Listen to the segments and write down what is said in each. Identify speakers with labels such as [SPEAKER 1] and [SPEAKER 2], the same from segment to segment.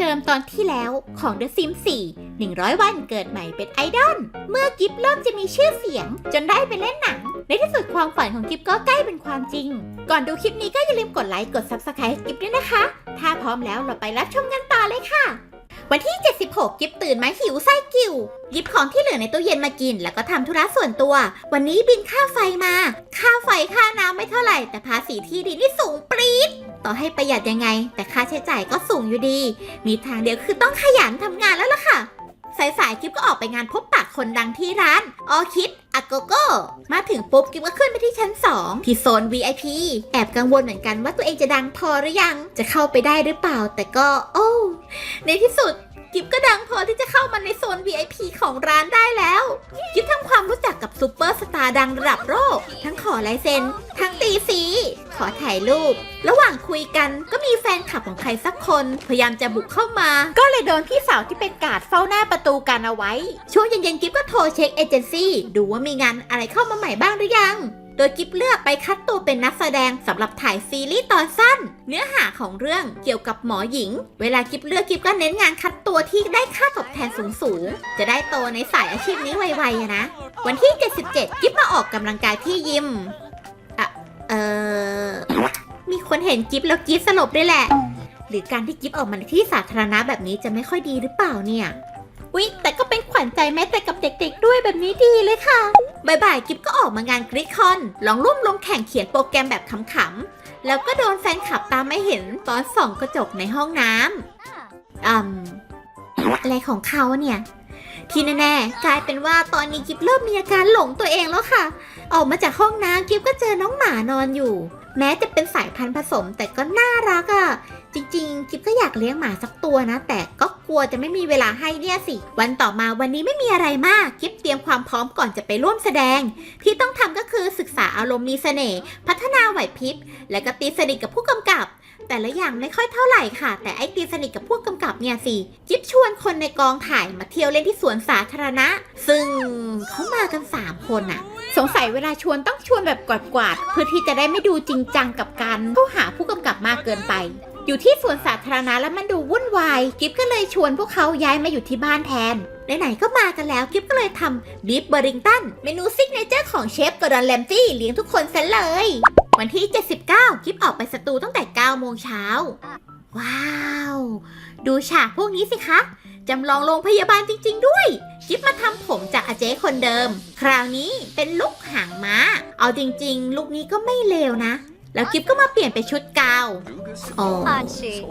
[SPEAKER 1] เดิมตอนที่แล้วของ The Sims 4 100 วันเกิดใหม่เป็นไอดอล เมื่อกิฟเริ่มจะมีชื่อเสียง จนได้ไปเล่นหนัง ในที่สุดความฝันของกิฟก็ใกล้เป็นความจริง ก่อนดูคลิปนี้ก็อย่าลืมกดไลค์ กด Subscribe กิฟด้วยนะคะ ถ้าพร้อมแล้วเราไปรับชมกันต่อเลยค่ะ วันที่ 76กิฟตื่นมาหิวไส้กิ่วหยิบของที่เหลือในตู้เย็นมากิน แล้วก็ทำธุระส่วนตัว วันนี้บินค่าไฟมา ค่าไฟค่าน้ำไม่เท่าไหร่ แต่ภาษีที่ดินนี่สูงปรี๊ดต่อให้ประหยัดยังไง แต่ค่าใช้จ่ายก็สูงอยู่ดี มีทางเดียวคือต้องขยันทำงานแล้วล่ะค่ะ สายสายๆกิฟก็ออกไปงานพบปะคนดังที่ร้านออคิดอ g โกโกมาถึงปุ๊บกิฟก็ขึ้นไปที่ชั้น 2 ที่โซน VIP แอบกังวลเหมือนกันว่าตัวเองจะดังพอหรือยัง จะเข้าไปได้หรือเปล่า แต่ก็ โอ้ ในที่สุด กิฟก็ดังพอที่จะเข้ามาในโซน VIP ของร้านได้แล้ว กิฟทำความรู้จักกับซูเปอร์สตาร์ดังระดับโลกทั้งขอลายเซ็น ทั้งตีสีขอถ่ายรูป ระหว่างคุยกันก็มีแฟนคลับของใครสักคน พยายามจะบุกเข้ามา ก็เลยโดนพี่สาวที่เป็นกาดเฝ้าหน้าประตูกันเอาไว้ ช่วงเย็นๆกิฟก็โทรเช็คเอเจนซี่ดูว่ามีงานอะไรเข้ามาใหม่บ้างหรือยัง โดยกิฟเลือกไปคัดตัวเป็นนักแสดงสำหรับถ่ายซีรีส์ตอนสั้น เนื้อหาของเรื่องเกี่ยวกับหมอหญิง เวลากิฟเลือกกิฟก็เน้นงานคัดตัวที่ได้ค่าตอบแทนสูงๆ จะได้โตในสายอาชีพนี้ไวๆอะนะ วันที่ 77 กิฟมาออกกำลังกายที่ยิมอะเออมีคนเห็นกิฟแล้วกิฟสลบด้วยแหละ หรือการที่กิฟออกมาในที่สาธารณะแบบนี้จะไม่ค่อยดีหรือเปล่าเนี่ย วิแต่ก็เป็นขวัญใจแม้แต่กับเด็กๆ ด้วยแบบนี้ดีเลยค่ะบ่ายๆ กิฟก็ออกมางานกริคอน ลองร่วมลงแข่งเขียนโปรแกรมแบบขำๆ แล้วก็โดนแฟนคลับตามไม่เห็นตอนส่องกระจกในห้องน้ำอืมอะไรของเขาเนี่ย ที่แน่ๆ กลายเป็นว่าตอนนี้กิฟเริ่มมีอาการหลงตัวเองแล้วค่ะ ออกมาจากห้องน้ำกิฟก็เจอน้องหมานอนอยู่ แม้จะเป็นสายพันธุ์ผสมแต่ก็น่ารักอะ่ะ จริงๆ กิฟก็อยากเลี้ยงหมาสักตัวนะ แต่ก็กลัวจะไม่มีเวลาให้เนี่ยสิ วันต่อมาวันนี้ไม่มีอะไรมาก กิฟเตรียมความพร้อมก่อนจะไปร่วมแสดง ที่ต้องทำก็คือศึกษาอารมณ์มีเสน่ห์พัฒนาไหวพริบ และก็ตีสนิทกับผู้กำกับ แต่ละอย่างไม่ค่อยเท่าไหร่ค่ะ แต่ไอ้ตีสนิทกับผู้กำกับเนี่ยสิกิฟชวนคนในกองถ่ายมาเที่ยวเล่นที่สวนสาธารณะ ซึ่งเขามากัน3คนอะ สงสัยเวลาชวนต้องชวนแบบกวาดๆเพื่อที่จะได้ไม่ดูจริงจังกับการเข้าหาผู้กำกับมากเกินไป อยู่ที่สวนสาธารณะแล้วมันดูวุ่นวาย กิฟก็เลยชวนพวกเขาย้ายมาอยู่ที่บ้านแทนไหนๆก็มากันแล้วกิฟก็เลยทำบีฟเบอริงตันเมนูซิกเนเจอร์ของเชฟกอร์ดอนแลมตี้เลี้ยงทุกคนซะเลย วันที่ 79กิฟออกไปสตูตั้งแต่9โมงเช้า ว้าว ดูฉากพวกนี้สิคะจำลองโรงพยาบาลจริง ๆ ด้วยกิฟมาทำผมจากอาเจ๊คนเดิม คราวนี้เป็นลุกหางม้า เอาจริง ๆ ลุกนี้ก็ไม่เลวนะ แล้วกิฟก็มาเปลี่ยนเป็นชุดกาวอ๋อ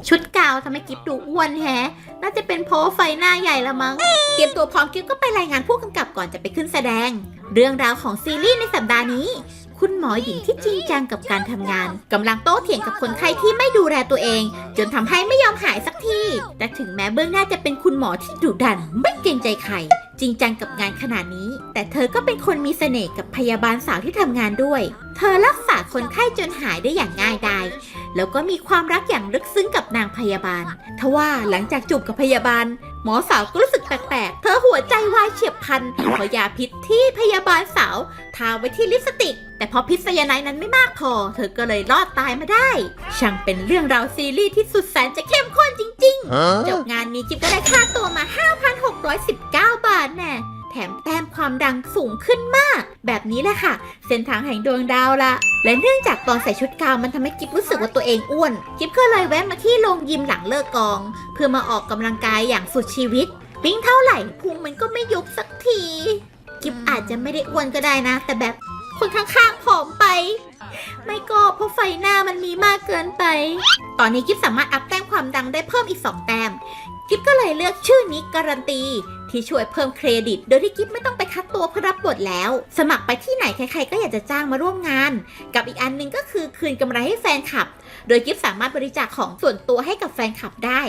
[SPEAKER 1] ชุดกาวทำให้กิฟดูอ้วนแฮะ น่าจะเป็นเพราะไฟหน้าใหญ่ละมั้ง เตรียมตัวพร้อมกิฟก็ไปรายงานผู้กำกับก่อนจะไปขึ้นแสดง เรื่องราวของซีรีส์ในสัปดาห์นี้ คุณหมอหญิงที่จริงจังกับการทำงานกำลังโต้เถียงกับคนไข้ที่ไม่ดูแลตัวเอง จนทำให้ไม่ยอมหายสักที แต่ถึงแม้เบื้องหน้าจะเป็นคุณหมอที่ดุดัน ไม่เกรงใจใคร จริงจังกับงานขนาดนี้ แต่เธอก็เป็นคนมีเสน่ห์กับพยาบาลสาวที่ทำงานด้วย เธอรักษาคนไข้จนหายได้อย่างง่ายดาย แล้วก็มีความรักอย่างลึกซึ้งกับนางพยาบาล ทว่าหลังจากจูบกับพยาบาล หมอสาวก็รู้สึกแปลกๆ เธอหัวใจวายเฉียบพลันเพราะยาพิษที่พยาบาลสาว ทาไว้ที่ลิปสติก แต่พอพิษไซยาไนด์นั้นไม่มากพอ เธอก็เลยรอดตายมาได้ ช่างเป็นเรื่องราวซีรีส์ที่สุดแสนจะเข้มข้นจริง ๆ จบงานนี้กิฟก็ได้ค่าตัวมา 5,619 บาทแน่ แถมแต้มความดังสูงขึ้นมาก แบบนี้แหละค่ะ เส้นทางแห่งดวงดาวละ และเนื่องจากตอนใส่ชุดกาวมันทำให้กิฟรู้สึกว่าตัวเองอ้วน กิฟก็เลยแวะมาที่โรงยิมหลังเลิกกอง เพื่อมาออกกำลังกายอย่างสุดชีวิตวิ่งเท่าไหร่พุงมันก็ไม่ยุบสักที กิฟอาจจะไม่ได้อ้วนก็ได้นะ แต่แบบคนข้างๆผอมไป ไม่ก็เพราะไฟหน้ามันมีมากเกินไป ตอนนี้กิฟสามารถอัพแต้มความดังได้เพิ่มอีก 2 แต้ม กิฟก็เลยเลือกชื่อนี้การันตี ที่ช่วยเพิ่มเครดิต โดยที่กิฟไม่ต้องไปคัดตัวเพื่อรับบทแล้ว สมัครไปที่ไหนใครๆก็อยากจะจ้างมาร่วมงาน กับอีกอันหนึงก็คือคืนกำไรให้แฟนคลับ โดยกิฟสามารถบริจาคของส่วนตัวให้กับแฟนคลับได้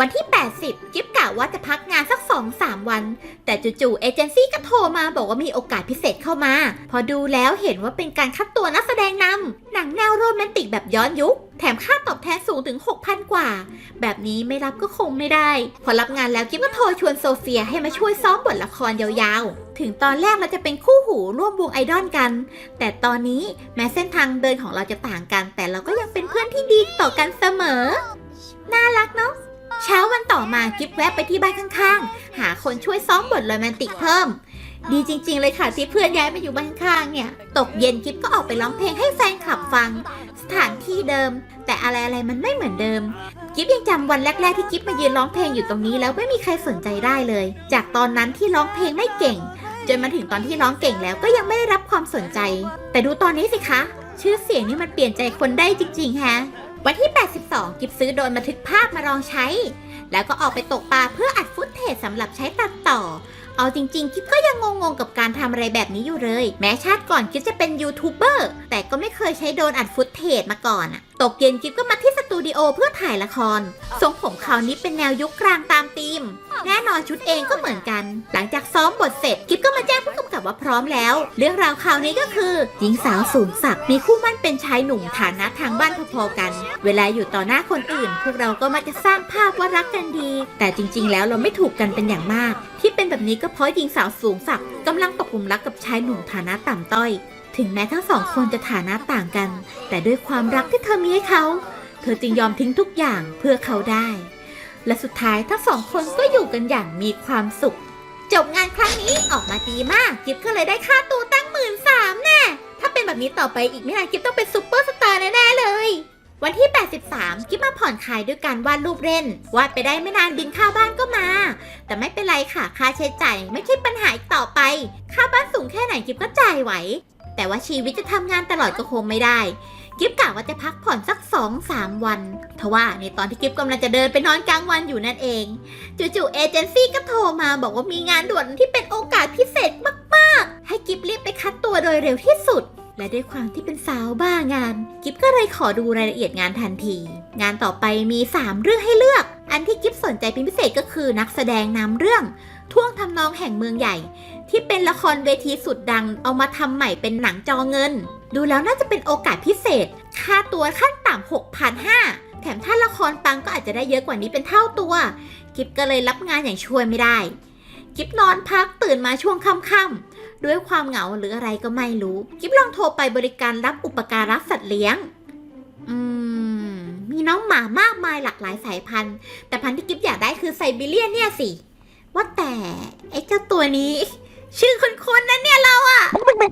[SPEAKER 1] วันที่ 80กิฟกะว่าจะพักงานสัก 2-3 วัน แต่จู่ๆเอเจนซี่ก็โทรมาบอกว่ามีโอกาสพิเศษเข้ามา พอดูแล้วเห็นว่าเป็นการคัดตัวนักแสดงนำหนังแนวโรแมนติกแบบย้อนยุค แถมค่าตอบแทนสูงถึง 6,000 กว่า แบบนี้ไม่รับก็คงไม่ได้ พอรับงานแล้วกิฟก็โทรชวนโซเฟียให้มาช่วยซ้อมบทละครยาวๆ ถึงตอนแรกเราจะเป็นคู่หูร่วมวงไอดอลกัน แต่ตอนนี้แม้เส้นทางเดินของเราจะต่างกัน แต่เราก็ยังเป็นเพื่อนที่ดีต่อกันเสมอ น่ารักเนาะ เช้าวันต่อมากิฟแวะไปที่บ้านข้างๆ หาคนช่วยซ้อมบทโรแมนติกเพิ่ม ดีจริง ๆ เลยค่ะที่เพื่อนย้ายมาอยู่บ้านข้างเนี่ย ตกเย็นกิฟก็ออกไปร้องเพลงให้แฟนคลับฟัง สถานที่เดิม แต่อะไรอะไรมันไม่เหมือนเดิม กิฟยังจำวันแรก ๆ ที่กิฟมายืนร้องเพลงอยู่ตรงนี้แล้วไม่มีใครสนใจได้เลย จากตอนนั้นที่ร้องเพลงไม่เก่ง จนมาถึงตอนที่ร้องเก่งแล้วก็ยังไม่ได้รับความสนใจ แต่ดูตอนนี้สิคะ ชื่อเสียงนี่มันเปลี่ยนใจคนได้จริงๆ ฮะ วันที่ 82 กิบซื้อโดนบันทึกภาพมาลองใช้ แล้วก็ออกไปตกปลาเพื่ออัดฟุตเทจสำหรับใช้ตัดต่อ เอาจริงๆ กิฟก็ยังงงๆ กับการทำอะไรแบบนี้อยู่เลย แม้ชาติก่อนกิฟจะเป็นยูทูบเบอร์แต่ก็ไม่เคยใช้โดนอัดฟุตเทจมาก่อนอะตกเย็นกิฟก็มาที่สตูดิโอเพื่อถ่ายละคร ทรงผมคราวนี้เป็นแนวยุคกลางตามธีม แน่นอนชุดเองก็เหมือนกัน หลังจากซ้อมบทเสร็จกิฟก็มาแจ้งผู้กำกับว่าพร้อมแล้ว เรื่องราวคราวนี้ก็คือหญิงสาวสูงศักดิ์มีคู่มั่นเป็นชายหนุ่มฐานะทางบ้านพอๆกัน เวลาอยู่ต่อหน้าคนอื่น พวกเราก็มักจะสร้างภาพว่ารักกันดี แต่จริง ๆ แล้วเราไม่ถูกกันเป็นอย่างมาก ที่เป็นแบบนี้ก็เพราะหญิงสาวสูงศักดิ์กำลังตกหลุมรักกับชายหนุ่มฐานะต่ำต้อย ถึงแม้ทั้งสองคนจะฐานะต่างกัน แต่ด้วยความรักที่เธอมีให้เขา เธอจึงยอมทิ้งทุกอย่างเพื่อเขาได้ และสุดท้ายทั้งสองคนก็อยู่กันอย่างมีความสุข จบงานครั้งนี้ออกมาดีมาก กิฟก็เลยได้ค่าตัวตั้งหมื่นสามแน่ ถ้าเป็นแบบนี้ต่อไปอีกไม่นานกิฟต้องเป็นซูเปอร์สตาร์แน่ๆเลย วันที่ 83 กิฟมาผ่อนคลายด้วยการวาดรูปเล่น วาดไปได้ไม่นานบินค่าบ้านก็มา แต่ไม่เป็นไรค่ะ ค่าใช้จ่ายไม่ใช่ปัญหาอีกต่อไป ค่าบ้านสูงแค่ไหนกิฟก็จ่ายไหว แต่ว่าชีวิตจะทำงานตลอดก็คงไม่ได้ กิฟกะว่าจะพักผ่อนสัก2องสามวันทว่าในตอนที่กิฟกำลังจะเดินไปนอนกลางวันอยู่นั่นเอง จู่ๆเอเจนซี่ก็โทรมาบอกว่ามีงานด่วนที่เป็นโอกาสพิเศษมาก ๆ ให้กิฟรีบไปคัดตัวโดยเร็วที่สุด และด้วยความที่เป็นสาวบ้างาน กิฟก็เลยขอดูรายละเอียดงานทันที งานต่อไปมี 3 เรื่องให้เลือก อันที่กิฟสนใจเป็นพิเศษก็คือนักแสดงนำเรื่องท่วงทำนองแห่งเมืองใหญ่ ที่เป็นละครเวทีสุดดังเอามาทำใหม่เป็นหนังจอเงิน ดูแล้วน่าจะเป็นโอกาสพิเศษ ค่าตัวขั้นต่ำ6,500 แถมถ้าละครปังก็อาจจะได้เยอะกว่านี้เป็นเท่าตัวกิฟก็เลยรับงานอย่างช่วยไม่ได้กิฟนอนพักตื่นมาช่วงค่ำๆด้วยความเหงาหรืออะไรก็ไม่รู้กิฟลองโทรไปบริการรับอุปการะสัตว์เลี้ยง อืม มีน้องหมามากมายหลากหลายสายพันธุ์ แต่พันธุ์ที่กิฟอยากได้คือไซบีเรียนเนี่ยสิ ว่าแต่ไอ้เจ้าตัวนี้ ชื่อคนๆนั้นเนี่ยเราอะ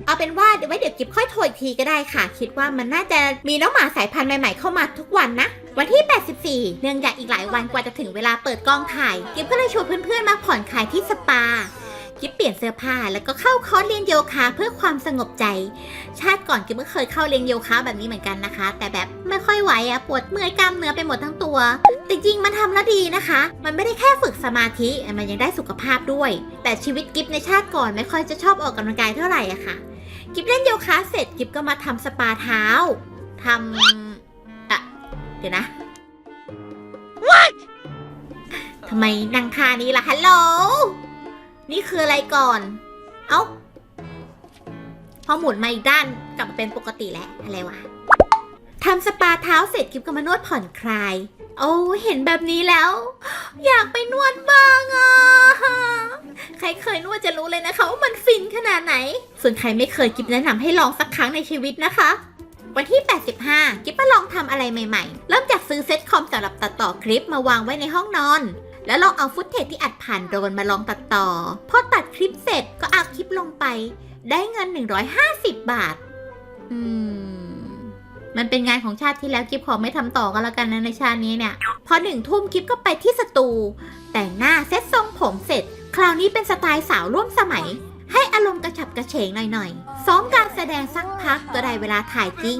[SPEAKER 1] เอาเป็นว่าเดี๋ยวไว้เดี๋ยวกิบค่อยโทรอีกทีก็ได้ค่ะ คิดว่ามันน่าจะมีน้องหมาสายพันธุ์ใหม่ๆเข้ามาทุกวันนะ วันที่ 84 เนื่องจากอีกหลายวันกว่าจะถึงเวลาเปิดกล้องถ่าย กิบก็เลยชวนเพื่อนๆมาผ่อนคลายที่สปา กิฟเปลี่ยนเสื้อผ้าแล้วก็เข้าคอร์สเรียนโยคะเพื่อความสงบใจ ชาติก่อนกิฟก็เคยเข้าเรียนโยคะแบบนี้เหมือนกันนะคะ แต่แบบไม่ค่อยไหวอะปวดเมื่อยกล้ามเนื้อไปหมดทั้งตัว แต่จริงมันทำแล้วดีนะคะ มันไม่ได้แค่ฝึกสมาธิมันยังได้สุขภาพด้วย แต่ชีวิตกิฟในชาติก่อนไม่ค่อยจะชอบออกกำลังกายเท่าไหร่อะค่ะ กิฟเล่นโยคะเสร็จกิฟก็มาทำสปาเท้าทำอะเดี๋ยวนะ What ทำไมนางทานี้ล่ะฮัลโหล นี่คืออะไรก่อน เอ้า พอหมุนมาอีกด้านกลับมาเป็นปกติแล้วอะไรวะทำสปาเท้าเสร็จกิฟก็มานวดผ่อนคลาย โอ้เห็นแบบนี้แล้ว อยากไปนวดบ้างอะ ใครเคยนวดจะรู้เลยนะคะว่ามันฟินขนาดไหน ส่วนใครไม่เคยกิฟแนะนำให้ลองสักครั้งในชีวิตนะคะ วันที่ 85 กิฟมาลองทำอะไรใหม่ๆ เริ่มจากซื้อเซ็ตคอมสำหรับตัดต่อคลิปมาวางไว้ในห้องนอน แล้วลองเอาฟุตเทจที่อัดผ่านโดรนมาลองตัดต่อ พอตัดคลิปเสร็จก็อัพคลิปลงไป ได้เงิน 150 บาท อืม มันเป็นงานของชาติที่แล้วกิฟขอไม่ทำต่อกันแล้วกันนะในชาตินี้เนี่ย พอหนึ่งทุ่มกิฟก็ไปที่สตู แต่งหน้าเซ็ตทรงผมเสร็จ คราวนี้เป็นสไตล์สาวร่วมสมัย ให้อารมณ์กระฉับกระเฉงหน่อยๆ ซ้อมการแสดงสักพักก็ได้เวลาถ่ายจริง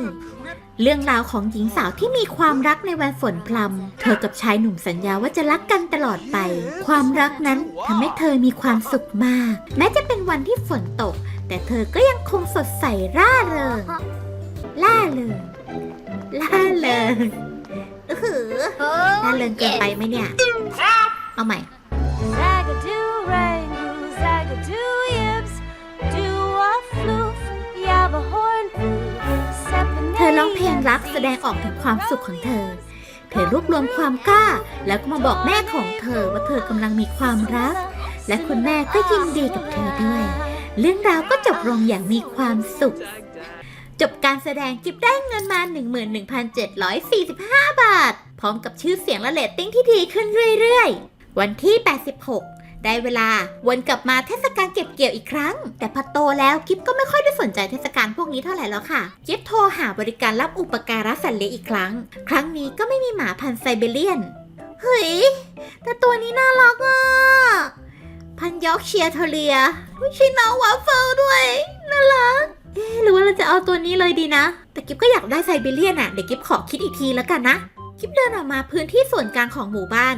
[SPEAKER 1] เรื่องราวของหญิงสาวที่มีความรักในวันฝนพรำเธอกับชายหนุ่มสัญญาว่าจะรักกันตลอดไป ความรักนั้นทำให้เธอมีความสุขมาก แม้จะเป็นวันที่ฝนตก แต่เธอก็ยังคงสดใสร่าเริง ล่าเริง ล่าเริงอื้อหือล่าเริงเกินไปไหมเนี่ย เอาใหม่
[SPEAKER 2] Zagadoo rainbow, zagadoo yips, do a floof, yab a horn poof.
[SPEAKER 1] เธอร้องเพลงรักแสดงออกถึงความสุขของเธอ เธอรวบรวมความกล้า แล้วก็มาบอกแม่ของเธอว่าเธอกำลังมีความรัก และคุณแม่ก็ยินดีกับเธอด้วย เรื่องราวก็จบลงอย่างมีความสุข จบการแสดงกิบได้เงินมา 11,745 บาท พร้อมกับชื่อเสียงและเรตติ้งที่ดีขึ้นเรื่อยๆ วันที่ 86 ได้เวลา วนกลับมาเทศกาลเก็บเกี่ยวอีกครั้ง แต่พอโตแล้วกิฟก็ไม่ค่อยได้สนใจเทศกาลพวกนี้เท่าไหร่แล้วค่ะ กิฟโทรหาบริการรับอุปการะสัตว์เลี้ยงอีกครั้ง ครั้งนี้ก็ไม่มีหมาพันธุ์ไซบีเรียน เฮ้ย แต่ตัวนี้น่ารักอะ พันยอกเชียร์เทเลียไม่ใช่น้องวาฟเฟิลด้วยน่ารักเอ๊หรือว่าเราจะเอาตัวนี้เลยดีนะ แต่กิฟก็อยากได้ไซเบเรียนอะเดี๋ยวกิฟขอคิดอีกทีแล้วกันนะ กิฟเดินออกมาพื้นที่ส่วนกลางของหมู่บ้าน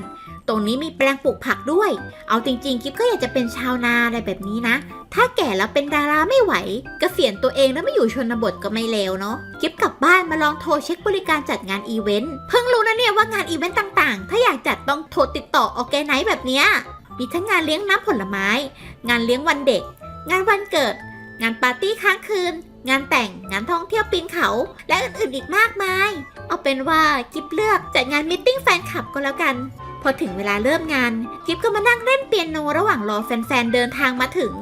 [SPEAKER 1] ตรงนี้มีแปลงปลูกผักด้วย เอาจริงๆกิฟก็อยากจะเป็นชาวนาอะไรแบบนี้นะ ถ้าแก่แล้วเป็นดาราไม่ไหวกเกษียณตัวเองแล้วไม่อยู่ชนบทก็ไม่เลวเนาะกิฟกลับบ้านมาลองโทรเช็คบริการจัดงานอีเวนต์ เพิ่งรู้นะเนี่ยว่างานอีเวนต์ต่างๆ ถ้าอยากจัดต้องโทรติดต่อออแกไนซ์แบบเนี้ย มีทั้งงานเลี้ยงน้ำผลไม้ งานเลี้ยงวันเด็ก งานวันเกิด งานปาร์ตี้ค้างคืนงานแต่ง งานท่องเที่ยวปีนเขา และอื่นๆอีกมากมาย เอาเป็นว่ากิฟเลือกจัดงานมิทติ้งแฟนคลับก็แล้วกัน อถึงเวลาเริ่มงาน กิฟก็มานั่งเล่นเปียโนระหว่างรอแฟนๆเดินทางมาถึง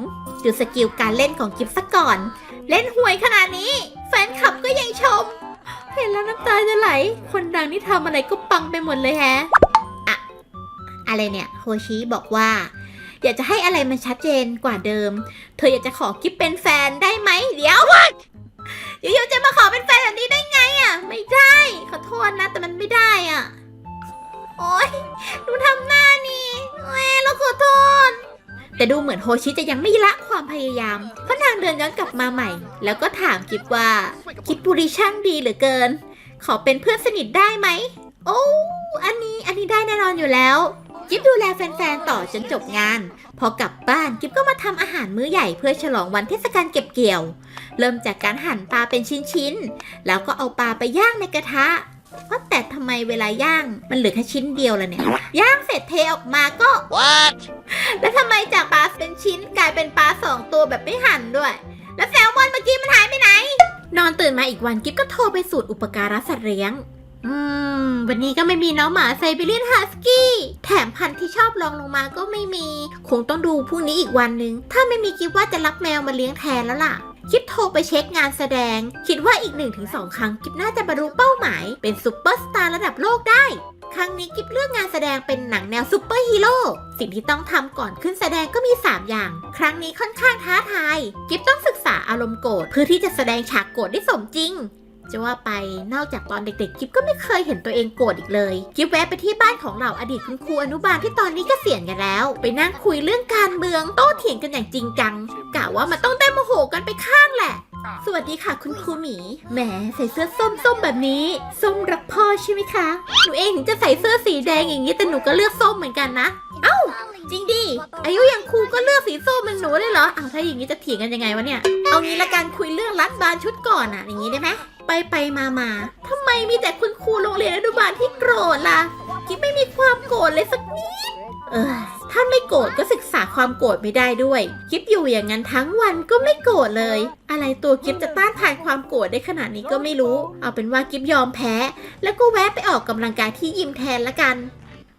[SPEAKER 1] ดูสกิลการเล่นของกิฟซะก่อน เล่นห่วยขนาดนี้ แฟนคลับก็ยังชม เห็นแล้วน้ำตาจะไหล คนดังนี่ทำอะไรก็ปังไปหมดเลยแฮะอะอะไรเนี่ยโฮชิบอกว่า อยากจะให้อะไรมันชัดเจนกว่าเดิม เธออยากจะขอกิฟเป็นแฟนได้ไหมเดี๋ยวอยู่ๆจะมาขอเป็นแฟนแบบนี้ได้ไงอะ ไม่ได้ ขอโทษนะแต่มันไม่ได้อะ โอ๊ยดูทำหน้านี่แม่เราขอโทษ แต่ดูเหมือนโฮชิจะยังไม่ละความพยายาม เพราะนางเดินย้อนกลับมาใหม่ แล้วก็ถามกิฟว่า กิฟบุริช่างดีเหลือเกิน ขอเป็นเพื่อนสนิทได้ไหม โอ้อันนี้อันนี้ได้แน่นอนอยู่แล้ว กิฟดูแลแฟนๆต่อจนจบงาน พอกลับบ้านกิฟก็มาทำอาหารมื้อใหญ่เพื่อฉลองวันเทศกาลเก็บเกี่ยว เริ่มจากการหั่นปลาเป็นชิ้นๆ แล้วก็เอาปลาไปย่างในกระทะ ว่าแต่ทำไมเวลาย่างมันเหลือแค่ชิ้นเดียวล่ะเนี่ย ย่างเสร็จเทออกมาก็
[SPEAKER 3] What?
[SPEAKER 1] แล้วทำไมจากปลาเป็นชิ้นกลายเป็นปลาสองตัวแบบไม่หั่นด้วย แล้วแซลมอนเมื่อกี้มันหายไปไหน นอนตื่นมาอีกวันกิฟก็โทรไปสูตรอุปการะสัตว์เลี้ยง อืม วันนี้ก็ไม่มีน้องหมาไซบีเรียนฮัสกี้ แถมพันธุ์ที่ชอบลองลงมาก็ไม่มี คงต้องดูพรุ่งนี้อีกวันหนึ่งถ้าไม่มีกิฟว่าจะรับแมวมาเลี้ยงแทนแล้วล่ะ คิดโทรไปเช็คงานแสดง คิดว่าอีก 1-2 ครั้งกิฟน่าจะบรรลุเป้าหมาย เป็นซูเปอร์สตาร์ระดับโลกได้ ครั้งนี้กิฟเลือกงานแสดงเป็นหนังแนวซูเปอร์ฮีโร่สิ่งที่ต้องทำก่อนขึ้นแสดงก็มี 3 อย่าง ครั้งนี้ค่อนข้างท้าทาย กิฟต้องศึกษาอารมณ์โกรธเพื่อที่จะแสดงฉากโกรธได้สมจริง จะว่าไปนอกจากตอนเด็กๆกิฟก็ไม่เคยเห็นตัวเองโกรธอีกเลยกิฟแวะไปที่บ้านของเราอดีตคุณครูอนุบาลที่ตอนนี้กเกษียณกันแล้ว ไปนั่งคุยเรื่องการเมืองโต้เถียงกันอย่างจริงจังกะว่ามันต้องได้โมโหกันไปข้างแหละ สวัสดีค่ะคุณครูหมี แหมใส่เสื้อส้มๆแบบนี้ ส้มรักพ่อใช่ไหมคะ หนูเองถึงจะใส่เสื้อสีแดงอย่างนี้แต่หนูก็เลือกส้มเหมือนกันนะ เอ้า จริงดิ อายุอย่างครูก็เลือกสีส้มเป็นหนูเลยเหรออ้าวถ้าอย่างนี้จะเถียงกันยังไงวะเนี่ย เอางี้ละกันคุยเรื่องรัดบานชุดก่อนอะอย่างนี้ได้ไหม ไปไปมามาทำไมมีแต่คุณครูโรงเรียนอนุบาลที่โกรธล่ะกิ๊บไม่มีความโกรธเลยสักนิดเออถ้าไม่โกรธก็ศึกษาความโกรธไม่ได้ด้วยกิ๊บอยู่อย่างนั้นทั้งวันก็ไม่โกรธเลย อะไรตัวกิ๊บจะต้านทานความโกรธได้ขนาดนี้ก็ไม่รู้ เอาเป็นว่ากิ๊บยอมแพ้ แล้วก็แวะไปออกกำลังกายที่ยิมแทนละกัน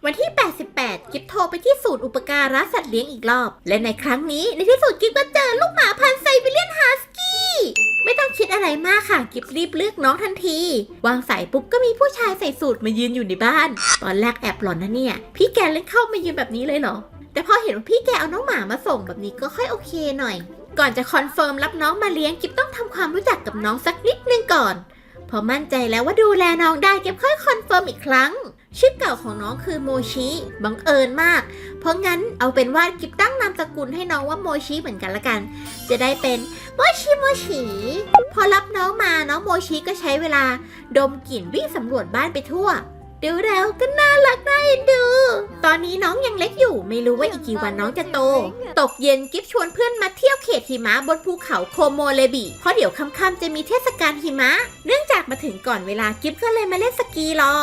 [SPEAKER 1] วันที่ 88 กิฟโทรไปที่ศูนย์อุปการะสัตว์เลี้ยงอีกรอบ และในครั้งนี้ในที่สุดกิฟก็เจอลูกหมาพันไซบีเรียนฮัสกี้ ไม่ต้องคิดอะไรมากค่ะ กิฟรีบเลือกน้องทันที วางสายปุ๊บก็มีผู้ชายใส่สูทมายืนอยู่ในบ้าน ตอนแรกแอบหลอนนะเนี่ย พี่แกเล่นเข้ามายืนแบบนี้เลยเหรอ แต่พอเห็นว่าพี่แกเอาน้องหมามาส่งแบบนี้ก็ค่อยโอเคหน่อย ก่อนจะคอนเฟิร์มรับน้องมาเลี้ยงกิฟต้องทำความรู้จักกับน้องสักนิดนึงก่อน พอมั่นใจแล้วว่าดูแลน้องได้ก็บค่อยคอนเฟิร์มอีกครั้ง ชื่อเก่าของน้องคือโมชิบังเอิญมาก เพราะงั้นเอาเป็นว่ากิฟตั้งนามสกุลให้น้องว่าโมชิเหมือนกันละกัน จะได้เป็นโมชิโมชิพอรับน้องมาน้องโมชิก็ใช้เวลา ดมกลิ่นวิ่งสำรวจบ้านไปทั่วดูแล้วก็น่ารักน่าเอ็นดู ตอนนี้น้องยังเล็กอยู่ ไม่รู้ว่าอีกกี่วันน้องจะโต ตกเย็นกิฟชวนเพื่อนมาเที่ยวเขตหิมะบนภูเขาโคโมเลบิ เพราะเดี๋ยวค่ำๆจะมีเทศกาลหิมะ เนื่องจากมาถึงก่อนเวลากิฟก็เลยมาเล่นสกีรอ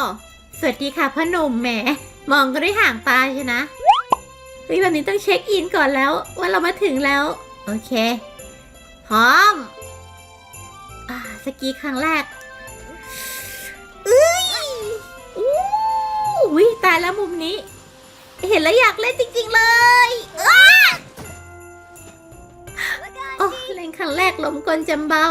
[SPEAKER 1] วัสดีค่ะพ่อหนุ่มแหม มองก็ได้ห่างตาใช่นะเฮ้ยแบบนี้ต้องเช็คอินก่อนแล้ว ว่าเรามาถึงแล้ว โอเค พร้อมอ่าสกีครั้งแรกเอ้ยอู้วิตายแล้วมุมนี้ เห็นแล้วอยากเล่นจริง ๆ เลยอ้าโอ้เล่นครั้งแรกล้มกลจำเบ้า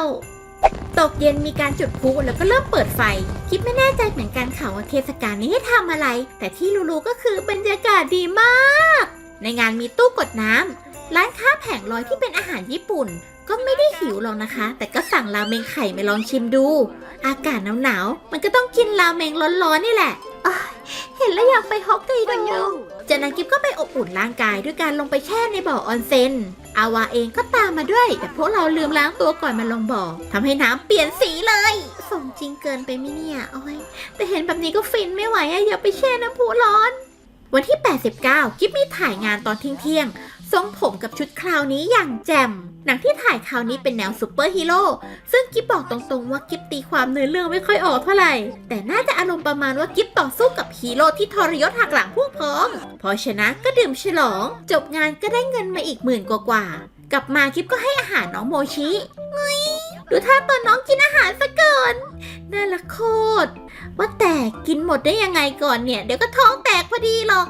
[SPEAKER 1] ตกเย็นมีการจุดพลุแล้วก็เริ่มเปิดไฟ คิดไม่แน่ใจเหมือนกันค่ะว่าเทศกาลนี้ให้ทำอะไร แต่ที่รู้ๆก็คือบรรยากาศดีมาก ในงานมีตู้กดน้ำร้านค้าแผงลอยที่เป็นอาหารญี่ปุ่น ก็ไม่ได้หิวหรอกนะคะ แต่ก็สั่งราเมงไข่มาลองชิมดู อากาศหนาวๆมันก็ต้องกินราเมงร้อนๆนี่แหละอ้ายเห็นแล้วอยากไปฮอกไกโดจากนั้นกิฟก็ไปอบอุ่นร่างกายด้วยการลงไปแช่ในบ่อออนเซ็น อาวาเองก็ตามมาด้วย แต่พวกเราลืมล้างตัวก่อนมาลงบ่อทำให้น้ำเปลี่ยนสีเลยสมจริงเกินไปไหมเนี่ยโอ้ยแต่เห็นแบบนี้ก็ฟินไม่ไหวอะอย่าไปแช่น้ำพุร้อน วันที่ 89 กิฟมีถ่ายงานตอนเที่ยงๆ ทรงผมกับชุดคราวนี้อย่างแจ่ม หนังที่ถ่ายคราวนี้เป็นแนวซูเปอร์ฮีโร่ ซึ่งกิฟบอกตรงๆว่ากิฟตีความเนื้อเรื่องไม่ค่อยออกเท่าไหร่ แต่น่าจะอารมณ์ประมาณว่ากิฟต่อสู้กับฮีโร่ที่ทรยศหักหลังพวกพ้อง พอชนะก็ดื่มฉลอง จบงานก็ได้เงินมาอีกหมื่นกว่าๆ กลับมากิฟก็ให้อาหารน้องโมชิเฮ้ยดูท่าตอนน้องกินอาหารซะก่อนน่ารักโคตร ว่าแต่กินหมดได้ยังไงก่อนเนี่ย เดี๋ยวก็ท้องแตกพอดีหรอก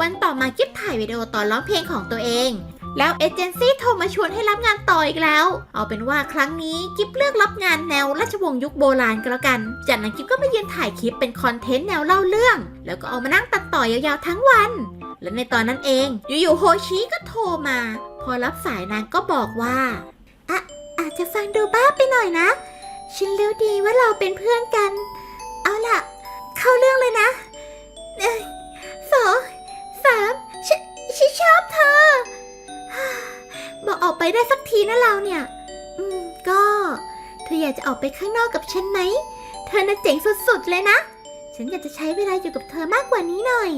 [SPEAKER 1] วันต่อมากิฟถ่ายวิดีโอตอนร้องเพลงของตัวเอง แล้วเอเจนซี่โทรมาชวนให้รับงานต่ออีกแล้ว เอาเป็นว่าครั้งนี้กิฟเลือกรับงานแนวราชวงศ์ยุคโบราณก็แล้วกัน จากนั้นกิฟก็มายืนถ่ายคลิปเป็นคอนเทนต์แนวเล่าเรื่อง แล้วก็เอามานั่งตัดต่อยาวๆทั้งวัน และในตอนนั้นเอง อยู่ๆโฮชิก็โทรมา พอรับสายนางก็บอกว่าอะอาจจะฟังดูบ้าไปหน่อยนะ ฉันรู้ดีว่าเราเป็นเพื่อนกัน เอาล่ะ เข้าเรื่องเลยนะหนึ่งสอ สามฉนฉันชอบเธอ บอกออกไปได้สักทีนะเราเนี่ย อืม ก็ เธออยากจะออกไปข้างนอกกับฉันไหม เธอน่ะเจ๋งสุดๆเลยนะ ฉันอยากจะใช้เวลาอยู่กับเธอมากกว่านี้หน่อย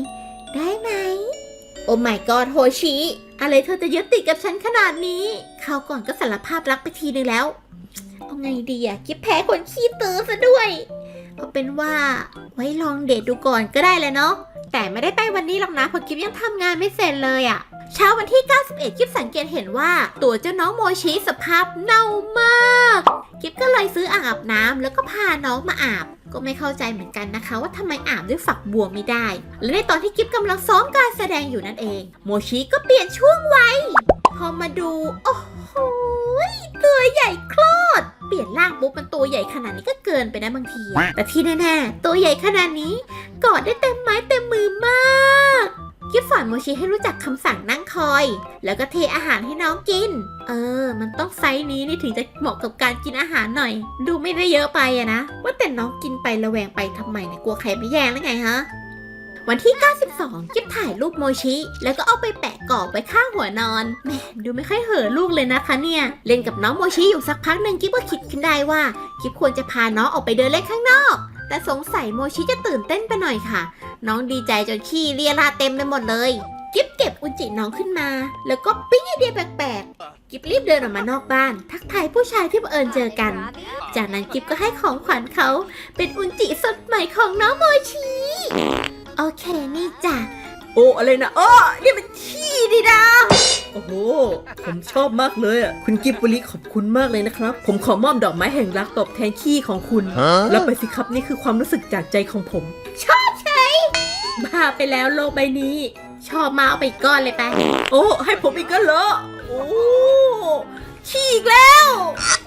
[SPEAKER 1] ได้ไหม โอ้ my god โฮชิ อะไรเธอจะยึดติดกับฉันขนาดนี้คราวก่อนก็สารภาพรักไปทีนึงแล้ว เอาไงดีอะกิ๊บแพ้คนขี้ตื้อซะด้วย เอาเป็นว่าไว้ลองเดทดูก่อนก็ได้แหละเนาะ แต่ไม่ได้ไปวันนี้หรอกนะเพราะกิฟยังทำงานไม่เสร็จเลยอะเช้าวันที่ 91กิฟสังเกตเห็นว่าตัวเจ้าน้องโมชิสภาพเน่ามากกิฟก็เลยซื้ออ่างอาบน้ำแล้วก็พาน้องมาอาบ ก็ไม่เข้าใจเหมือนกันนะคะ ว่าทำไมอาบด้วยฝักบัวไม่ได้ และในตอนที่กิฟกำลังซ้อมการแสดงอยู่นั่นเอง โมชิก็เปลี่ยนช่วงวัยพอมาดู โอ้โหตัวใหญ่โคตร เปลี่ยนร่างปุ๊บมันตัวใหญ่ขนาดนี้ก็เกินไปนะบางทีอะแต่ที่แน่ๆตัวใหญ่ขนาดนี้กอดได้เต็มไม้เต็มมือมากกิฟสอนโมชิให้รู้จักคำสั่งนั่งคอย แล้วก็เทอาหารให้น้องกิน เออ มันต้องไซส์นี้นี่ถึงจะเหมาะกับการกินอาหารหน่อย ดูไม่ได้เยอะไปอะนะ ว่าแต่น้องกินไประแวงไปทำไมเนี่ยกลัวใครไม่แย่งแล้วไงฮะ วันที่ 92 กิฟถ่ายรูปโมชิ แล้วก็เอาไปแปะกรอบไว้ข้างหัวนอนแหม่ดูไม่ค่อยเห่อลูกเลยนะคะเนี่ย เล่นกับน้องโมชิอยู่สักพักหนึ่งกิฟก็คิดขึ้นได้ว่ากิฟควรจะพาน้องออกไปเดินเล่นข้างนอก แต่สงสัยโมชิจะตื่นเต้นไปหน่อยค่ะ น้องดีใจจนขี้เลียราเต็มไปหมดเลยกิฟเก็บอุจิน้องขึ้นมา แล้วก็ปิ๊งไอเดียแปลกๆ กิฟรีบเดินออกมานอกบ้าน ทักทายผู้ชายที่บังเอิญเจอกัน จากนั้นกิฟก็ให้ของขวัญเขา เป็นอุจิสดใหม่ของน้องโมชิ โอเคนี่จ้ะ
[SPEAKER 3] โอ้อะไรนะอ้อนี่มันขี้ดีนะ โอ้โห ผมชอบมากเลยอะ คุณกิบบุริขอบคุณมากเลยนะครับ ผมขอมอบดอกไม้แห่งรักตอบแทนขี้ของคุณแล้วไปสิครับนี่คือความรู้สึกจากใจของผม
[SPEAKER 1] ชอบใช่บ้าไปแล้วโลกใบนี้ ชอบมาเอาไปอีกก้อนเลยไป
[SPEAKER 3] โอ้ให้ผมอีกก็เหรอโอ้ขี้อีกแล้ว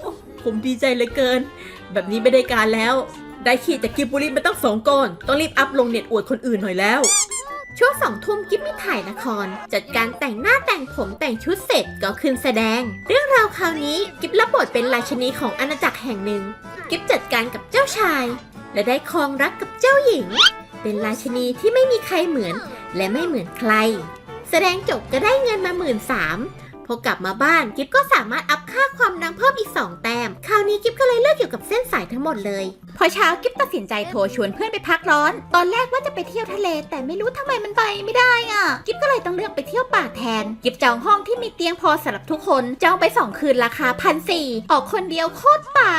[SPEAKER 3] โอ้ผมดีใจเหลือเกิน แบบนี้ไม่ได้การแล้ว ได้ขี้จากกิบบุริมาตั้งสองก้อนต้องรีบอัพลงเน็ตอวดคนอื่นหน่อยแล้ว
[SPEAKER 1] ช่วงสองทุ่มกิฟไม่ถ่ายละคร จัดการแต่งหน้าแต่งผมแต่งชุดเสร็จก็ขึ้นแสดง เรื่องราวคราวนี้กิฟรับบทเป็นราชินีของอาณาจักรแห่งหนึ่ง กิฟจัดการกับเจ้าชาย และได้ครองรักกับเจ้าหญิง เป็นราชินีที่ไม่มีใครเหมือน และไม่เหมือนใคร แสดงจบก็ได้เงินมาหมื่นสาม พอกลับมาบ้านกิฟก็สามารถอัพค่าความดังเพิ่มอีก 2 แต้ม คราวนี้กิฟก็เลยเลือกเกี่ยวกับเส้นสายทั้งหมดเลย พอเช้ากิฟตัดสินใจโทรชวนเพื่อนไปพักร้อน ตอนแรกว่าจะไปเที่ยวทะเล แต่ไม่รู้ทำไมมันไปไม่ได้อะกิฟก็เลยต้องเลือกไปเที่ยวป่าแทน กิฟจองห้องที่มีเตียงพอสำหรับทุกคนจองไป 2 คืนราคาพันสี่ออกคนเดียวโคตรป่า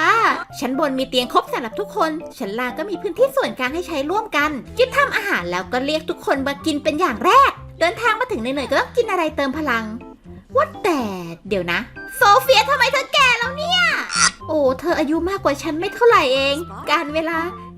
[SPEAKER 1] ชั้นบนมีเตียงครบสำหรับทุกคนชั้นล่างก็มีพื้นที่ส่วนกลางให้ใช้ร่วมกัน กิฟทำอาหารแล้วก็เรียกทุกคนมากินเป็นอย่างแรกเดินทางมาถึงเหนื่อยๆก็ต้องกินอะไรเติมพลัง ว่าแต่เดี๋ยวนะ โซเฟียทำไมเธอแก่แล้วเนี่ย โอ้ เธออายุมากกว่าฉันไม่เท่าไหร่เอง การเวลา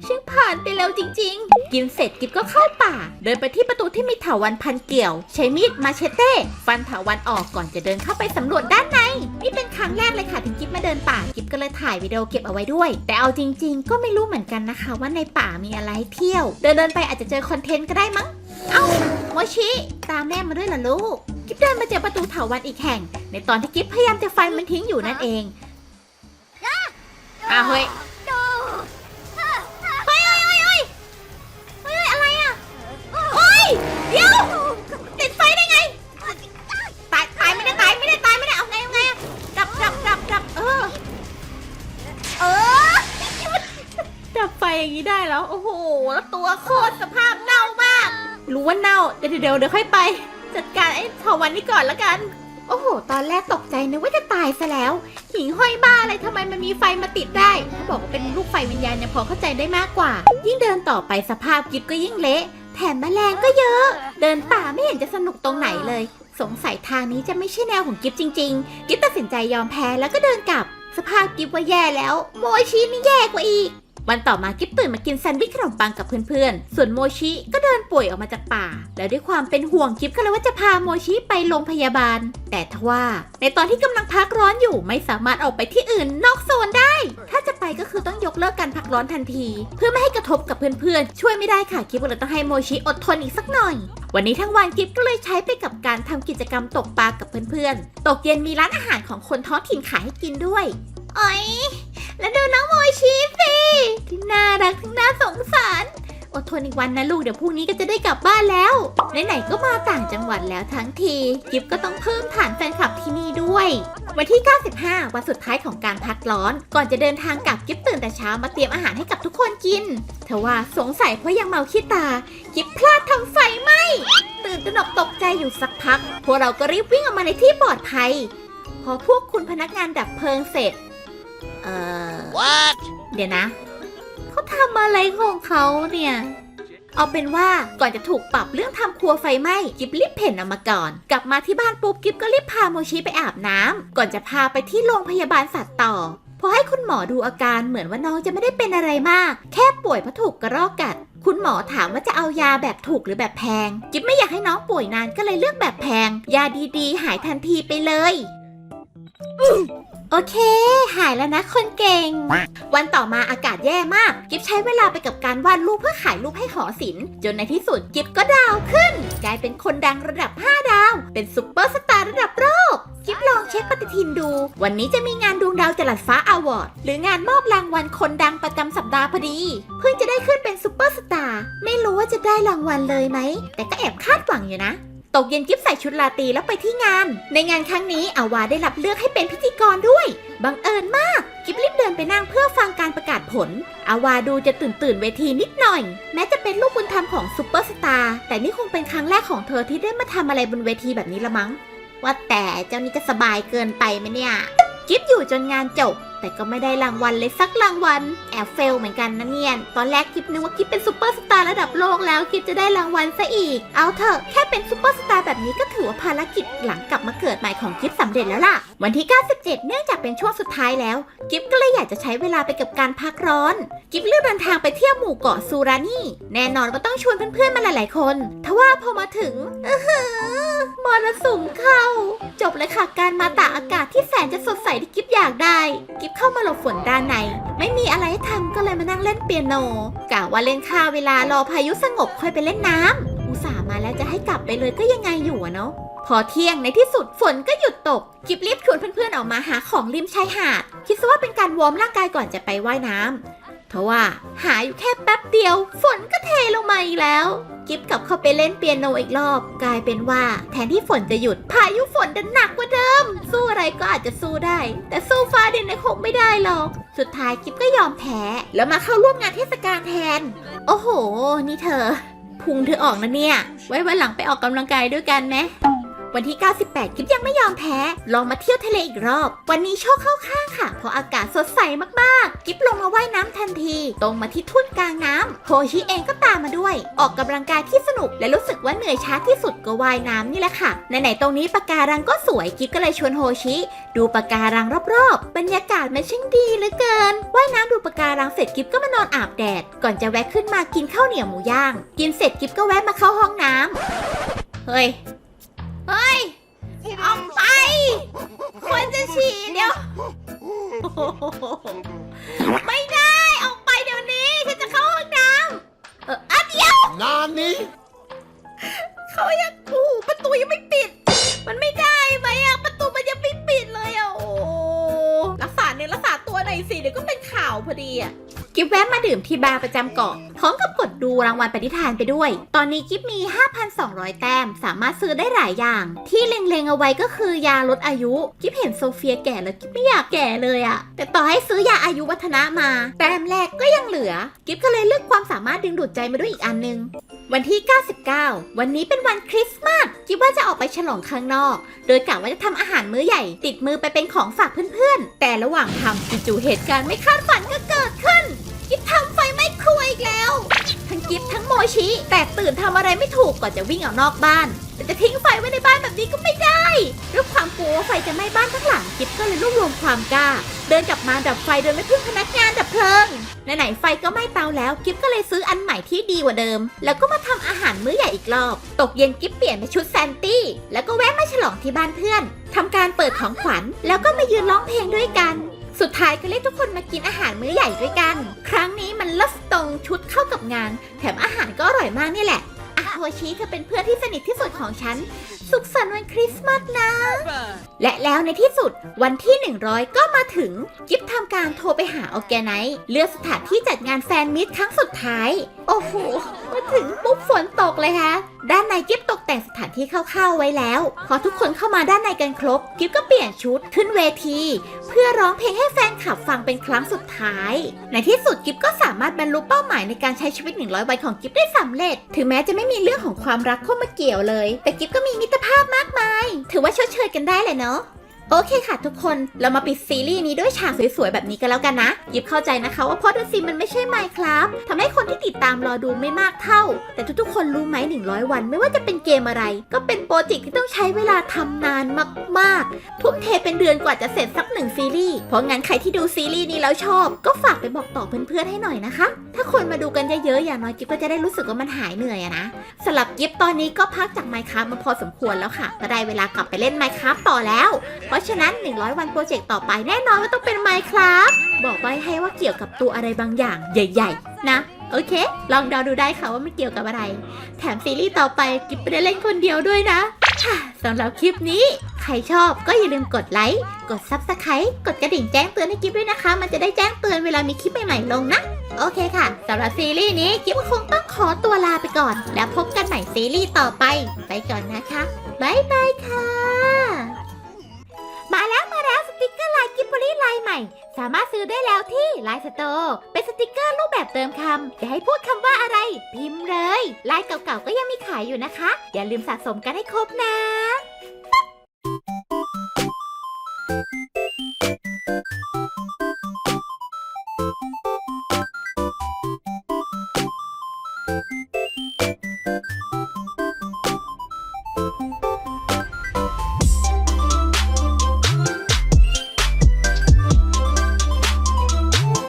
[SPEAKER 1] ช่างผ่านไปเร็วจริง ๆ กินเสร็จกิฟก็เข้าป่า เดินไปที่ประตูที่มีเถาวันพันเกี่ยว ใช้มีดมาเชเต้ฟันเถาวันออกก่อนจะเดินเข้าไปสำรวจด้านใน นี่เป็นครั้งแรกเลยค่ะที่กิฟมาเดินป่ากิฟก็เลยถ่ายวิดีโอเก็บเอาไว้ด้วย แต่เอาจริง ๆ ก็ไม่รู้เหมือนกันนะคะ ว่าในป่ามีอะไรให้เที่ยว เดินเดินๆไปอาจจะเจอคอนเทนต์ก็ได้มั้ง เอ้าโมชิตามแม่มาด้วยเหรอลูกกิฟเดินมาเจอประตูเถาวันอีกแห่ง ในตอนที่กิฟพยายามจะฟันมันทิ้งอยู่นั่นเองอ้าวเฮ้ยเฮ้ย เดี๋ยวติดไฟได้ไง ตายตายไม่ได้ตายไม่ได้ตายไม่ได้เอาไงเอาไงอะดับดับดับดับเออ เออดับไฟอย่างนี้ได้แล้วโอ้โหแล้วตัวโคตรสภาพเน่ามาก รู้ว่าเน่าเดี๋ยวเดี๋ยวเดี๋ยวค่อยไป จัดการไอ้เถาวันนี้ก่อนละกัน โอ้โห ตอนแรกตกใจนึกว่าจะตายซะแล้ว หิ่งห้อยบ้าอะไรทำไมมันมีไฟมาติดได้ถ้าบอกว่าเป็นลูกไฟวิญญาณเนี่ยพอเข้าใจได้มากกว่า ยิ่งเดินต่อไปสภาพกิฟก็ยิ่งเละ แถมแมลงก็เยอะ เดินป่าไม่เห็นจะสนุกตรงไหนเลย สงสัยทางนี้จะไม่ใช่แนวของกิฟจริง ๆ กิฟตัดสินใจยอมแพ้แล้วก็เดินกลับ สภาพกิฟว่าแย่แล้ว โมชีนี่แย่กว่าอีก วันต่อมากิฟตื่นมากินแซนด์วิชขนมปังกับเพื่อนๆ ส่วนโมชิก็เดินป่วยออกมาจากป่า แล้วด้วยความเป็นห่วงกิฟก็เลยว่าจะพาโมชิไปโรงพยาบาล แต่ทว่า ในตอนที่กำลังพักร้อนอยู่ไม่สามารถออกไปที่อื่นนอกโซนได้ ถ้าจะไปก็คือต้องยกเลิกการพักร้อนทันที เพื่อไม่ให้กระทบกับเพื่อนๆ ช่วยไม่ได้ค่ะกิฟก็เลยต้องให้โมชิอดทนอีกสักหน่อย วันนี้ทั้งวันกิฟก็เลยใช้ไปกับการทำกิจกรรมตกปลากับเพื่อนๆ ตกเย็นมีร้านอาหารของคนท้องถิ่นขายให้กินด้วยอ๋อย แล้วดูน้องโมชิสิที่น่ารักทั้งน่าสงสาร อดทนอีกวันนะลูกเดี๋ยวพรุ่งนี้ก็จะได้กลับบ้านแล้วไหนๆก็มาต่างจังหวัดแล้วทั้งทีกิฟก็ต้องเพิ่มฐานแฟนคลับที่นี่ด้วย วันที่ 95 วันสุดท้ายของการพักร้อน ก่อนจะเดินทางกลับกิฟตื่นแต่เช้ามาเตรียมอาหารให้กับทุกคนกินทว่าสงสัยเพราะยังเมาขี้ตากิฟพลาดทำไฟไหมตื่นตระหนกตกใจอยู่สักพัก พวกเราก็รีบวิ่งออกมาในที่ปลอดภัย พอพวกคุณพนักงานดับเพลิงเสร็จ เอ่อ
[SPEAKER 4] What?
[SPEAKER 1] เดี๋ยวนะ เขาทำอะไรของเขาเนี่ย เอาเป็นว่าก่อนจะถูกปรับเรื่องทำครัวไฟไหม้กิบรีบเพ่นออกมาก่อน กลับมาที่บ้านปุ๊บกิบก็รีบพาโมชิไปอาบน้ำก่อนจะพาไปที่โรงพยาบาลสัตว์ต่อพอให้คุณหมอดูอาการเหมือนว่าน้องจะไม่ได้เป็นอะไรมาก แค่ป่วยเพราะถูกกระรอกกัด คุณหมอถามว่าจะเอายาแบบถูกหรือแบบแพง กิบไม่อยากให้น้องป่วยนานก็เลยเลือกแบบแพง ยาดีๆ หายทันทีไปเลย โอเค หายแล้วนะคนเก่ง วันต่อมาอากาศแย่มาก กิฟใช้เวลาไปกับการวาดรูปเพื่อขายรูปให้หอศิลป์จนในที่สุดกิฟก็ดาวขึ้น กลายเป็นคนดังระดับ 5 ดาว เป็นซุปเปอร์สตาร์ระดับโลกกิฟลองเช็คปฏิทินดู วันนี้จะมีงานดวงดาวจรัสฟ้าอวอร์ด หรืองานมอบรางวัลคนดังประจำสัปดาห์พอดี เพิ่งจะได้ขึ้นเป็นซุปเปอร์สตาร์ ไม่รู้ว่าจะได้รางวัลเลยไหม แต่ก็แอบคาดหวังอยู่นะ ตกเย็นกิฟใส่ชุดลาตีแล้วไปที่งาน ในงานครั้งนี้อาวาได้รับเลือกให้เป็นพิธีกรด้วย บังเอิญมาก กิฟรีบเดินไปนั่งเพื่อฟังการประกาศผล อาวาดูจะตื่นตื่นเวทีนิดหน่อย แม้จะเป็นลูกบุญธรรมของซูเปอร์สตาร์แต่นี่คงเป็นครั้งแรกของเธอที่ได้มาทำอะไรบนเวทีแบบนี้ละมั้ง ว่าแต่เจ้านี่จะสบายเกินไปไหมเนี่ย กิฟอยู่จนงานจบ แต่ก็ไม่ได้รางวัลเลยสักรางวัล แอบเฟลเหมือนกันนะเนี่ยตอนแรกกิฟนึกว่ากิฟเป็นซูเปอร์สตาร์ระดับโลกแล้วกิฟจะได้รางวัลซะอีก เอาเถอะแค่เป็นซูเปอร์สตาร์แบบนี้ก็ถือว่าภารกิจหลังกลับมาเกิดใหม่ของกิฟสำเร็จแล้วล่ะ วันที่ 97 เนื่องจากเป็นช่วงสุดท้ายแล้วกิฟก็เลยอยากจะใช้เวลาไปกับการพักร้อน กิฟเลือกเดินทางไปเที่ยวหมู่เกาะซูรานี่ แน่นอนว่าต้องชวนเพื่อนๆมาหลายๆ คนทว่าพอมาถึงอือหือมรสุมเข้า จบเลยค่ะการมาตากอากาศที่แสนจะสดใสที่กิฟอยากได้ กิฟเข้ามาหลบฝนด้านใน ไม่มีอะไรให้ทำก็เลยมานั่งเล่นเปียโนกะว่าเล่นข้าวเวลารอพายุสงบค่อยไปเล่นน้ำอุตส่าห์มาแล้วจะให้กลับไปเลยก็ยังไงอยู่อะเนาะพอเที่ยงในที่สุดฝนก็หยุดตก กิบรีบชวนเพื่อนๆออกมาหาของริมชายหาด คิดซะว่าเป็นการวอร์มร่างกายก่อนจะไปว่ายน้ำทว่าหาอยู่แค่แป๊บเดียว ฝนก็เทล อีกแล้ว กิฟกลับเข้าไปเล่นเปียโนอีกรอบ กลายเป็นว่า แทนที่ฝนจะหยุด พายุฝนดันหนักกว่าเดิม สู้อะไรก็อาจจะสู้ได้ แต่สู้ฟ้าดินในคงไม่ได้หรอก สุดท้ายกิฟก็ยอมแพ้ แล้วมาเข้าร่วมงานเทศกาลแทน โอ้โห นี่เธอ พุงเธอออกนะเนี่ย ไว้วันหลังไปออกกำลังกายด้วยกันไหม วันที่ 98 กิฟยังไม่ยอมแพ้ ลองมาเที่ยวทะเลอีกรอบ วันนี้โชคเข้าข้างค่ะ เพราะอากาศสดใสมากๆ กิฟลงมาว่ายน้ำทันที ตรงมาที่ทุ่นกลางน้ำโฮชิเองก็ตามมาด้วย ออกกำลังกายที่สนุก และรู้สึกว่าเหนื่อยช้าที่สุดก็ว่ายน้ำนี่แหละค่ะ ไหนๆ ตรงนี้ปะการังก็สวย กิฟก็เลยชวนโฮชิ ดูปะการังรอบๆ บรรยากาศมันช่างดีเหลือเกิน ว่ายน้ำดูปะการังเสร็จกิฟก็มานอนอาบแดด ก่อนจะแวะขึ้นมากินข้าวเหนียวหมูย่าง กินเสร็จกิฟก็แวะมาเข้าห้องน้ำเฮ้ย เฮ้ย ออกไป ควรจะฉี่เดี๋ยว ไม่ได้ ออกไปเดี๋ยวนี้ ฉันจะเข้าห้องน้ำเอออะเดี๋ยว
[SPEAKER 4] Nani?
[SPEAKER 1] เขายังโอ้โหประตูยังไม่ปิด มันไม่ได้ไหมอะประตูมันยังไม่ปิดเลยอะโอ้รักษาเนื้อรักษาตัวหน่อยสิเดี๋ยวก็เป็นข่าวพอดีอะกิฟแวะมาดื่มที่บาร์ประจำเกาะพ ร้อมกับกดดูรางวัลปฏิทานไปด้วย ตอนนี้กิฟมี 5,200 แต้ม สามารถซื้อได้หลายอย่าง ที่เล็งๆเอาไว้ก็คือยาลดอายุ กิฟเห็นโซเฟียแก่แล้วกิฟไม่อยากแก่เลยอะแต่ต่อให้ซื้อยาอายุวัฒนะมา แต้มแรกก็ยังเหลือ กิฟก็เลยเลือกความสามารถดึงดูดใจมาด้วยอีกอันนึงวันที่ 99 วันนี้เป็นวันคริสต์มาสคิดว่าจะออกไปฉลองข้างนอก โดยกะว่าจะทำอาหารมื้อใหญ่ ติดมือไปเป็นของฝากเพื่อนๆ แต่ระหว่างทำจู่ๆเหตุการณ์ไม่คาดฝันก็เกิดขึ้น กิฟทำไฟไหม้ครัวอีกแล้ว ทั้งกิฟทั้งโมชิ แตกตื่นทำอะไรไม่ถูกก่อนจะวิ่งออกนอกบ้าน แต่จะทิ้งไฟไว้ในบ้านแบบนี้ก็ไม่ได้ ด้วยความกลัวว่าไฟจะไหม้บ้านทั้งหลังกิฟก็เลยรวบรวมความกล้า เดินกลับมาดับไฟโดยไม่พึ่งพนักงานดับเพลิงไหนๆไฟก็ไหม้เตาแล้วกิฟก็เลยซื้ออันใหม่ที่ดีกว่าเดิม แล้วก็มาทำอาหารมื้อใหญ่อีกรอบ ตกเย็นกิฟเปลี่ยนเป็นชุดแซนตี้แล้วก็แวะมาฉลองที่บ้านเพื่อนทำการเปิดของขวัญ แล้วก็มายืนร้องเพลงด้วยกัน สุดท้ายก็เรียกทุกคนมากินอาหารมื้อใหญ่ด้วยกัน ครั้งนี้มันเลิศตรงชุดเข้ากับงาน แถมอาหารก็อร่อยมากนี่แหละ อาโฮชิเธอเป็นเพื่อนที่สนิทที่สุดของฉัน สุขสันต์วันคริสต์มาสนะ และแล้วในที่สุดวันที่ 100 ก็มาถึง กิฟทำการโทรไปหาออร์แกไนซ์เลือกสถานที่จัดงานแฟนมิตรครั้งสุดท้าย โอ้โห มาถึงปุ๊บฝนตกเลยฮะด้านในกิฟตกแต่งสถานที่คร่าวๆไว้แล้ว พอทุกคนเข้ามาด้านในกันครบ กิฟก็เปลี่ยนชุดขึ้นเวที เพื่อร้องเพลงให้แฟนคลับฟังเป็นครั้งสุดท้าย ในที่สุดกิฟก็สามารถบรรลุเป้าหมายในการใช้ชีวิต 100 วันของกิฟได้สำเร็จ ถึงแม้จะไม่ไมีเรื่องของความรักเข้ามาเกี่ยวเลย แต่กิฟก็มีมิตรภาพมากมาย ถือว่าชดเชยกันได้แหละเนาะ โอเคค่ะทุกคน เรามาปิดซีรีส์นี้ด้วยฉากสวยๆ แบบนี้กันแล้วกันนะ ยิบเข้าใจนะคะว่าพอดซิมมันไม่ใช่ไมค์ครับทำให้คนที่ติดตามรอดูไม่มากเท่า แต่ทุกๆ คนรู้ไหม 100 วัน ไม่ว่าจะเป็นเกมอะไร ก็เป็นโปรเจกต์ที่ต้องใช้เวลาทำนานมากๆ ทุ่มเทเป็นเดือนกว่าจะเสร็จสักหนึ่งซีรีส์ เพราะงั้นใครที่ดูซีรีส์นี้แล้วชอบ ก็ฝากไปบอกต่อเพื่อนๆ ให้หน่อยนะคะ ถ้าคนมาดูกันเยอะๆ อย่างน้อยกิ๊บก็จะได้รู้สึกว่ามันหายเหนื่อยอะนะสำหรับกิฟตอนนี้ก็พักจากไมค์ครับมาพอสมควรแล้วค่ะ ก็ได้เวลากลับไปเล่นไมค์ครับต่อแล้วราะฉะนั้น 100 วันโปรเจกต์ต่อไปแน่นอนว่าต้องเป็นไมค์ครับบอกไว้ให้ว่าเกี่ยวกับตัวอะไรบางอย่างใหญ่ ๆ นะ โอเค ลองเดาดูได้ค่ะว่ามันเกี่ยวกับอะไร แถมซีรีส์ต่อไปกิฟไม่ได้เล่นคนเดียวด้วยนะสำหรับคลิปนี้ ใครชอบก็อย่าลืมกดไลค์ กด Subscribe กดกระดิ่งแจ้งเตือนให้กิฟด้วยนะคะ มันจะได้แจ้งเตือนเวลามีคลิปใหม่ๆลงนะ โอเคค่ะสำหรับซีรีส์นี้กิฟก็คงต้องขอตัวลาไปก่อน แล้วพบกันใหม่ซีรีส์ต่อไป ไปก่อนนะคะ บ๊ายบายค่ะ มาแล้วมาแล้วสติกเกอร์ลายกิบบลีลายใหม่ สามารถซื้อได้แล้วที่ไลน์สโตร์เป็นสติกเกอร์รูปแบบเติมคำจะให้พูดคำว่าอะไร พิมพ์เลยลายเก่าๆก็ยังมีขายอยู่นะคะ อย่าลืมสะสมกันให้ครบนะ